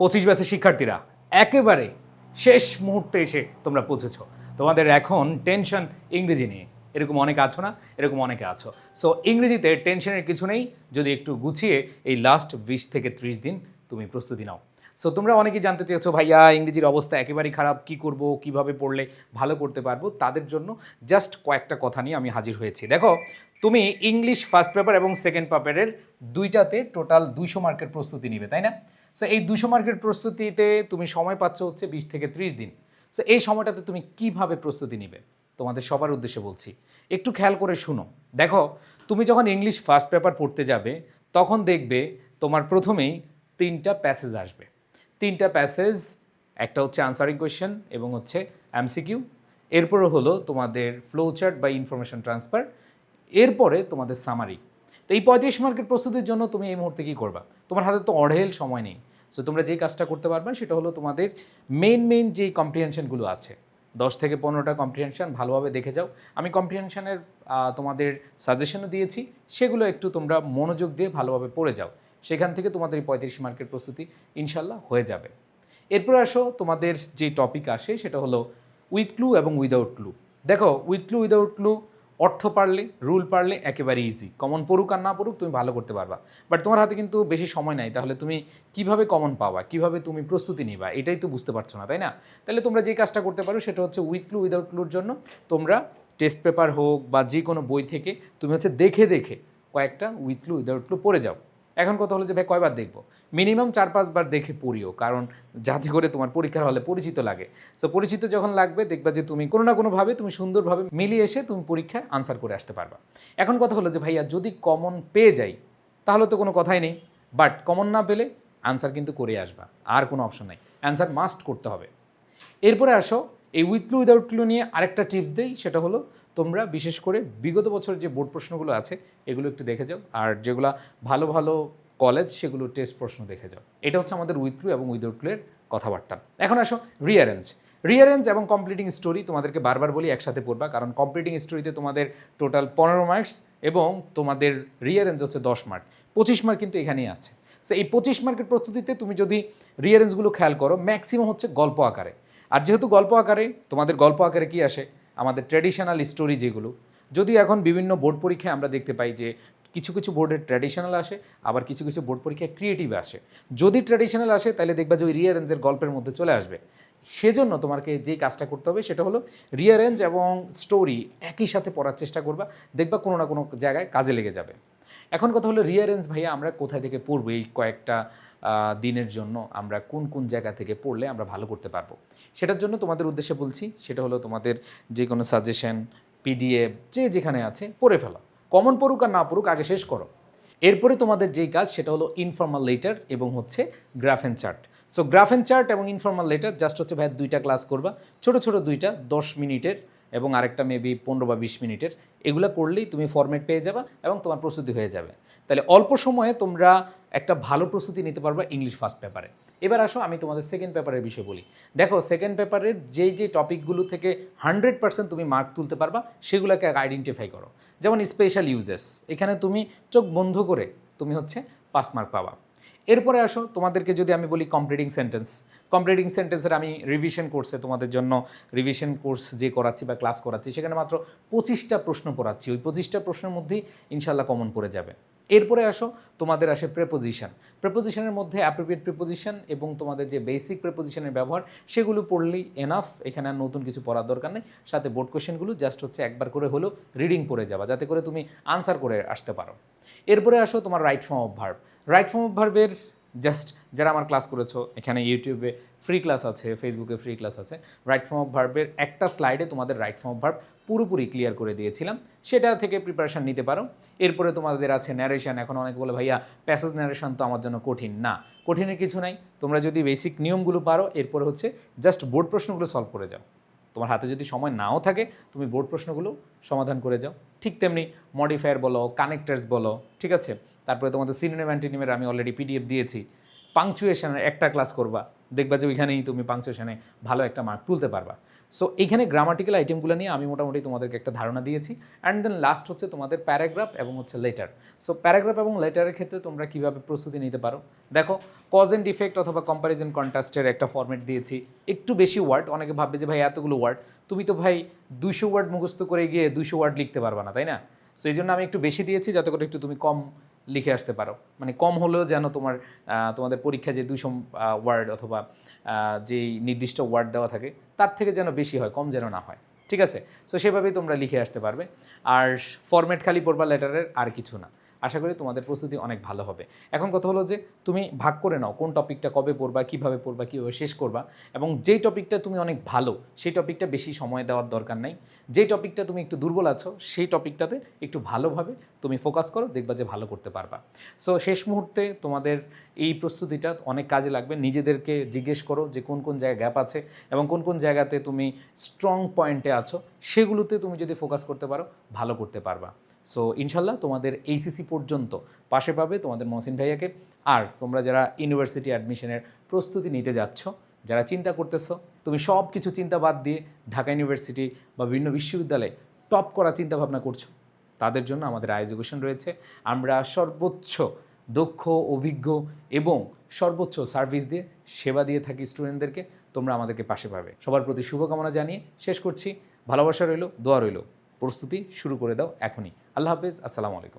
পঁচিশ ব্যাচের শিক্ষার্থীরা একেবারে শেষ মুহূর্তে এসে তোমরা পৌঁছেছ। তোমাদের এখন টেনশন ইংরেজি নিয়ে। এরকম অনেকে আছো না? এরকম অনেকে আছো। সো ইংরেজিতে টেনশনের কিছু নেই। যদি একটু গুছিয়ে এই লাস্ট বিশ থেকে ত্রিশ দিন তুমি প্রস্তুতি নাও। সো তোমরা অনেকেই জানতে চেয়েছো, ভাইয়া, ইংরেজির অবস্থা একেবারেই খারাপ। কি করব? কীভাবে পড়লে ভালো করতে পারব? তাদের জন্য জাস্ট কয়েকটা কথা নিয়ে আমি হাজির হয়েছি। দেখো, তুমি ইংলিশ ফার্স্ট পেপার এবং সেকেন্ড পেপারের দুইটাতে টোটাল দুইশো মার্কের প্রস্তুতি নিবে, তাই না? সো এই দুশো মার্কের প্রস্তুতিতে তুমি সময় পাচ্ছ হচ্ছে বিশ থেকে ত্রিশ দিন। সো এই সময়টাতে তুমি কীভাবে প্রস্তুতি নিবে? তোমাদের সবার উদ্দেশ্যে বলছি। একটু খেয়াল করে শুনো। দেখো, তুমি যখন ইংলিশ ফার্স্ট পেপার পড়তে যাবে, তখন দেখবে তোমার প্রথমেই তিনটা প্যাসেজ আসবে। তিনটা প্যাসেজ, একটা হচ্ছে আনসারিং কোয়েশ্চেন এবং হচ্ছে এমসিকিউ। এরপরে হলো তোমাদের ফ্লো চার্ট বা ইনফরমেশন ট্রান্সফার। এরপরে তোমাদের সামারি। তো এই পঁয়ত্রিশ মার্কের প্রস্তুতির জন্য তুমি এই মুহূর্তে কী করবা? তোমার হাতে তো অঢেল সময় নেই। সো তোমরা যেই কাজটা করতে পারবে, সেটা হলো তোমাদের মেন মেন যেই কম্প্রিহেনশনগুলো আছে। দশ থেকে পনেরোটা কম্প্রিহেনশন ভালোভাবে দেখে যাও। আমি কম্প্রিহেনশনের তোমাদের সাজেশনও দিয়েছি। সেগুলো একটু তোমরা মনোযোগ দিয়ে ভালোভাবে পড়ে যাও। সেখান থেকে তোমাদের এই পঁয়ত্রিশ মার্কের প্রস্তুতি ইনশাল্লাহ হয়ে যাবে। এরপর আসো, তোমাদের যে টপিক আসে, সেটা হলো উইথ ক্লু এবং উইদাউট ক্লু দেখো উইথ ক্লু উইদাউট ক্লু অর্থ পারলে, রুল পারলে একেবারে ইজি কমন পড়ুক আর না পড়ুক, তুমি ভালো করতে পারবা। বাট তোমার হাতে কিন্তু বেশি সময় নাই, তাহলে তুমি কীভাবে কমন পাওয়া? কীভাবে তুমি প্রস্তুতি নিবা? এটাই তো বুঝতে পারছ না, তাই না? তাহলে তোমরা যে কাজটা করতে পারো, সেটা হচ্ছে উইথ ক্লু উইদাউট ক্লুর জন্য তোমরা টেস্ট পেপার হোক বা যে কোনো বই থেকে, তুমি হচ্ছে দেখে দেখে কয়েকটা উইথ ক্লু উইদাউট ক্লু পড়ে যাও। এখন কথা হলো যে ভাই কয়বার দেখব? মিনিমাম চার, পাঁচবার দেখে পড়িও, কারণ যাতে করে তোমার পরীক্ষার হলে পরিচিত লাগে। সো পরিচিত যখন লাগবে, দেখবা যে তুমি কোনো না কোনোভাবে তুমি সুন্দরভাবে মিলিয়ে এসে তুমি পরীক্ষায় আনসার করে আসতে পারবা। এখন কথা হলো যে ভাইয়া, যদি কমন পেয়ে যাই, তাহলে তো কোনো কথাই নেই। বাট কমন না পেলে আনসার কিন্তু করে আসবা, আর কোনো অপশন নাই। অ্যান্সার মাস্ট করতে হবে। এরপরে আসো এই উইথ ক্লু উইদাউট ক্লু নিয়ে আরেকটা টিপস দেই, সেটা হলো তোমরা বিশেষ করে বিগত বছর যে বোর্ড প্রশ্নগুলো আছে, এগুলো একটু দেখে যাও। আর যেগুলো ভালো ভালো কলেজ সেগুলো টেস্ট প্রশ্ন দেখে যাও। এটা হচ্ছে আমাদের উইথ ক্লু এবং উইদাউট ক্লু কথাবার্তা। এখন আসো রিয়ারেঞ্জ রিয়ারেঞ্জ এবং কমপ্লিটিং স্টোরি তোমাদেরকে বারবার বলি, একসাথে পড়বা, কারণ কমপ্লিটিং স্টোরিতে তোমাদের টোটাল পনেরো মার্কস এবং তোমাদের রিয়ারেঞ্জ হচ্ছে দশ মার্ক পঁচিশ মার্ক কিন্তু এখানেই আছে। সো এই পঁচিশ মার্কের প্রস্তুতিতে তুমি যদি রিয়ারেঞ্জগুলো খেয়াল করো ম্যাক্সিমাম হচ্ছে গল্প আকারে। আর যেহেতু গল্প আকারে, তোমাদের গল্প আকারে কি আসে? আমাদের ট্র্যাডিশনাল স্টোরি যেগুলো। যদিও এখন বিভিন্ন বোর্ড পরীক্ষায় আমরা দেখতে পাই যে কিছু কিছু বোর্ডের ট্র্যাডিশনাল আসে, আবার কিছু কিছু বোর্ড পরীক্ষায় ক্রিয়েটিভ আসে। যদি ট্র্যাডিশনাল আসে, তাহলে দেখবা যে ওই রিয়ারেঞ্জের গল্পের মধ্যে চলে আসবে। সেজন্য তোমাকে যে কাজটা করতে হবে, সেটা হলো রিয়ারেঞ্জ এবং স্টোরি একই সাথে পড়ার চেষ্টা করবা। দেখবা কোনো না কোনো জায়গায় কাজে লেগে যাবে। এখন কথা হলো রিয়ারেঞ্জ ভাইয়া, আমরা কোথায় থেকে পড়ব? এই কয়েকটা দিনের জন্য আমরা কোন কোন জায়গা থেকে পড়লে আমরা ভালো করতে পারব। সেটার জন্য তোমাদের উদ্দেশ্যে বলছি, সেটা হলো তোমাদের যে কোনো সাজেশন পিডিএফ যে যেখানে আছে, পড়ে ফেলো। কমন পড়ুক আর না পড়ুক, আগে শেষ করো। এরপরে তোমাদের যেই কাজ, সেটা হলো ইনফর্মাল লেটার এবং হচ্ছে graph and chart so graph and chart এবং ইনফর্মাল লেটার জাস্ট হচ্ছে ভাই দুইটা ক্লাস করবা। ছোট ছোট দুইটা, দশ মিনিটের এবং আরেকটা মেবি পনেরো বা বিশ মিনিটের, এগুলো করলেই তুমি ফরম্যাট পেয়ে যাবা এবং তোমার প্রস্তুতি হয়ে যাবে। তাহলে অল্প সময়ে তোমরা একটা ভালো প্রস্তুতি নিতে পারবা ইংলিশ ফার্স্ট পেপারে এবার আসো, আমি তোমাদের সেকেন্ড পেপারের বিষয়ে বলি। দেখো সেকেন্ড পেপারের যেই যে টপিকগুলো থেকে হান্ড্রেড পার্সেন্ট তুমি মার্ক তুলতে পারবা, সেগুলোকে আইডেন্টিফাই করো। যেমন স্পেশাল ইউজেস এখানে তুমি চোখ বন্ধ করে তুমি হচ্ছে পাস মার্ক পাবা। এরপরে আসো, তোমাদেরকে যদি আমি বলি কমপ্লিটিং সেন্টেন্স কমপ্লিটিং সেন্টেন্সের আমি রিভিশন কোর্সে তোমাদের জন্য রিভিশন কোর্স যে করাচ্ছি বা ক্লাস করাচ্ছি, সেখানে মাত্র পঁচিশটা প্রশ্ন করাচ্ছি। ওই পঁচিশটা প্রশ্নের মধ্যেই ইনশাল্লাহ কমন পড়ে যাবে। এরপরে আসো, তোমাদের আসে প্রেপোজিশন প্রেপোজিশনের মধ্যে অ্যাপ্রোপ্রিয়েট প্রেপোজিশন এবং তোমাদের যে বেসিক প্রেপোজিশনের ব্যবহার, সেগুলো পড়লেই এনাফ এখানে আর নতুন কিছু পড়ার দরকার নেই। সাথে বোর্ড কোয়েশ্চেনগুলো জাস্ট হচ্ছে একবার করে হলেও রিডিং পড়ে যাওয়া যাতে করে তুমি আনসার করে আসতে পারো। এরপরে আসো তোমার right form of verb right form of ভার্বের জাস্ট যারা আমার ক্লাস করেছ, এখানে ইউটিউবে ফ্রি ক্লাস আছে ফেসবুকে ফ্রি ক্লাস আছে রাইট ফর্ম অফ ভার্বের একটা স্লাইডে তোমাদের রাইট ফর্ম অফ ভার্ব পুরোপুরি ক্লিয়ার করে দিয়েছিলাম। সেটা থেকে প্রিপারেশান নিতে পারো। এরপরে তোমাদের আছে ন্যারেশন এখন অনেক বলে, ভাইয়া প্যাসেজ ন্যারেশন তো আমার জন্য কঠিন। না, কঠিনের কিছু নাই। তোমরা যদি বেসিক নিয়মগুলো পারো, এরপরে হচ্ছে জাস্ট বোর্ড প্রশ্নগুলো সলভ করে যাও। তোমার হাতে যদি সময় নাও থাকে, তুমি বোর্ড প্রশ্নগুলো সমাধান করে যাও। ঠিক তেমনি মডিফায়ার বলো কানেক্টার্স বলো, ঠিক আছে? তারপরে তোমাদের সিনোনিম অ্যান্টিনিমের আমি অলরেডি পিডিএফ দিয়েছি। পাংচুয়েশনের একটা ক্লাস করবা, দেখবা যে ওইখানেই তুমি পাংচুয়েশনে ভালো একটা মার্ক তুলতে পারবা। সো এইখানে গ্রামাটিক্যাল আইটেমগুলো নিয়ে আমি মোটামুটি তোমাদেরকে একটা ধারণা দিয়েছি। অ্যান্ড দেন লাস্ট হচ্ছে তোমাদের প্যারাগ্রাফ এবং হচ্ছে লেটার সো প্যারাগ্রাফ এবং লেটারের ক্ষেত্রে তোমরা কীভাবে প্রস্তুতি নিতে পারো? দেখো কজ অ্যান্ড ডিফেক্ট অথবা কম্প্যারিজন কন্ট্রাস্টের একটা ফর্মেট দিয়েছি। একটু বেশি ওয়ার্ড অনেকে ভাববে যে ভাই এতগুলো ওয়ার্ড তুমি তো ভাই দুশো ওয়ার্ড মুখস্থ করে গিয়ে দুশো ওয়ার্ড লিখতে পারবা না, তাই না? সো এই জন্য আমি একটু বেশি দিয়েছি, যাতে করে একটু তুমি কম লিখে আসতে পারো। মানে কম হলেও যেন তোমার তোমাদের পরীক্ষা যে দুশো ওয়ার্ড অথবা যেই নির্দিষ্ট ওয়ার্ড দেওয়া থাকে, তার থেকে যেন বেশি হয়, কম যেন না হয়। ঠিক আছে? সো সেভাবেই তোমরা লিখে আসতে পারবে। আর ফরম্যাট খালি পড়বা লেটারের আর কিছু না। আশা করি তোমাদের প্রস্তুতি অনেক ভালো হবে। এখন কথা হলো যে, তুমি ভাগ করে নাও কোন টপিকটা কবে পড়বা, কীভাবে পড়বা, কীভাবে শেষ করবা এবং যেই টপিকটা তুমি অনেক ভালো, সেই টপিকটা বেশি সময় দেওয়ার দরকার নাই। যেই টপিকটা তুমি একটু দুর্বল আছো, সেই টপিকটাতে একটু ভালোভাবে তুমি ফোকাস করো, দেখবা যে ভালো করতে পারবা। সো শেষ মুহূর্তে তোমাদের এই প্রস্তুতিটা অনেক কাজে লাগবে। নিজেদেরকে জিজ্ঞেস করো যে, কোন কোন জায়গায় গ্যাপ আছে এবং কোন কোন জায়গাতে তুমি স্ট্রং পয়েন্টে আছো, সেগুলোতে তুমি যদি ফোকাস করতে পারো, ভালো করতে পারবা। সো ইনশাল্লাহ তোমাদের এইসিসি পর্যন্ত পাশে পাবে তোমাদের মহসিন ভাইয়াকে। আর তোমরা যারা ইউনিভার্সিটি অ্যাডমিশনের প্রস্তুতি নিতে যাচ্ছ, যারা চিন্তা করতেছো, তুমি সব কিছু চিন্তা বাদ দিয়ে ঢাকা ইউনিভার্সিটি বা বিভিন্ন বিশ্ববিদ্যালয়ে টপ করা চিন্তা ভাবনা করছ, তাদের জন্য আমাদের আই এডুকেশন রয়েছে। আমরা সর্বোচ্চ দক্ষ, অভিজ্ঞ এবং সর্বোচ্চ সার্ভিস দিয়ে সেবা দিয়ে থাকি স্টুডেন্টদেরকে, তোমরা আমাদেরকে পাশে পাবে। সবার প্রতি শুভকামনা জানিয়ে শেষ করছি। ভালোবাসা রইল, দোয়া রইল। প্রস্তুতি শুরু করে দাও এখনই। আল্লাহ হাফেজ আসসালামু আলাইকুম।